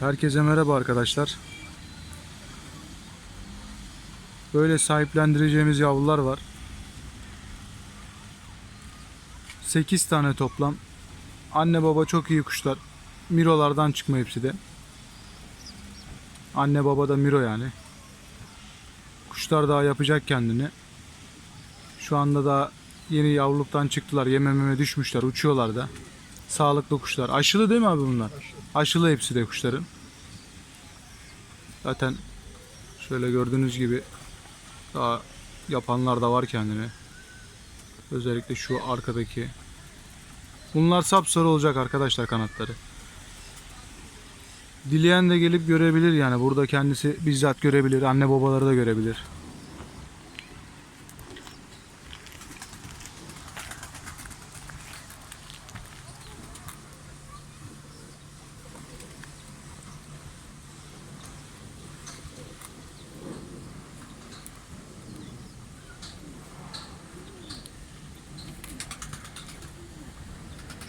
Herkese merhaba arkadaşlar. Böyle sahiplendireceğimiz yavrular var. 8 tane toplam. Anne baba çok iyi kuşlar. Mirolardan çıkma hepsi de. Anne baba da Miro yani. Kuşlar daha yapacak kendini. Şu anda da yeni yavruluktan çıktılar. Yemememe düşmüşler. Uçuyorlar da. Sağlıklı kuşlar. Aşılı değil mi abi bunlar? Aşılı hepsi de kuşların. Zaten şöyle gördüğünüz gibi daha yapanlar da var kendine. Özellikle şu arkadaki. Bunlar sapsarı olacak arkadaşlar kanatları. Dileyen de gelip görebilir yani. Burada kendisi bizzat görebilir. Anne babaları da görebilir.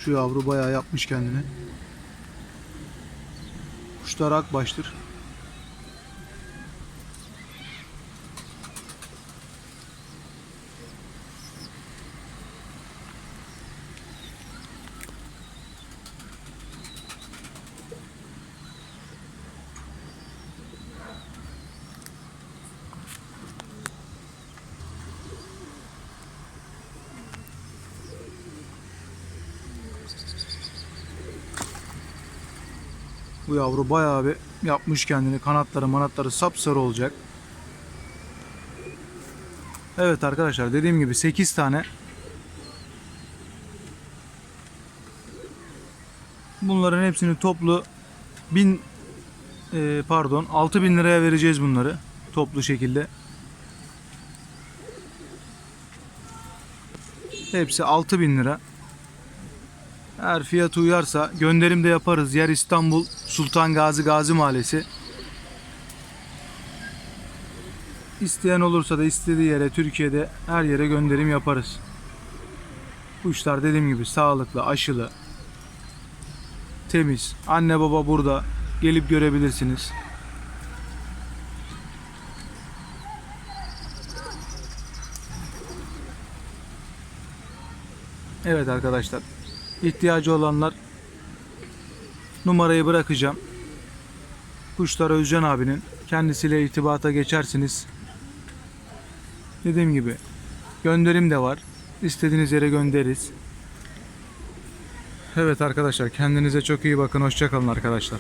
Şu yavru bayağı yapmış kendini. Kuşlar akbaştır. Bu yavru bayağı bir yapmış kendini. Kanatları manatları sapsarı olacak. Evet arkadaşlar dediğim gibi 8 tane. Bunların hepsini toplu 1000 e, pardon 6000 liraya vereceğiz bunları toplu şekilde. Hepsi 6000 lira. Eğer fiyatı uyarsa gönderim de yaparız. Yer İstanbul Sultan Gazi Gazi Mahallesi. İsteyen olursa da istediği yere Türkiye'de her yere gönderim yaparız. Kuşlar dediğim gibi sağlıklı, aşılı, temiz. Anne baba burada gelip görebilirsiniz. Evet arkadaşlar. İhtiyacı olanlar numarayı bırakacağım. Kuşlar Özcan abinin kendisiyle irtibata geçersiniz. Dediğim gibi gönderim de var. İstediğiniz yere göndeririz. Evet arkadaşlar kendinize çok iyi bakın. Hoşçakalın arkadaşlar.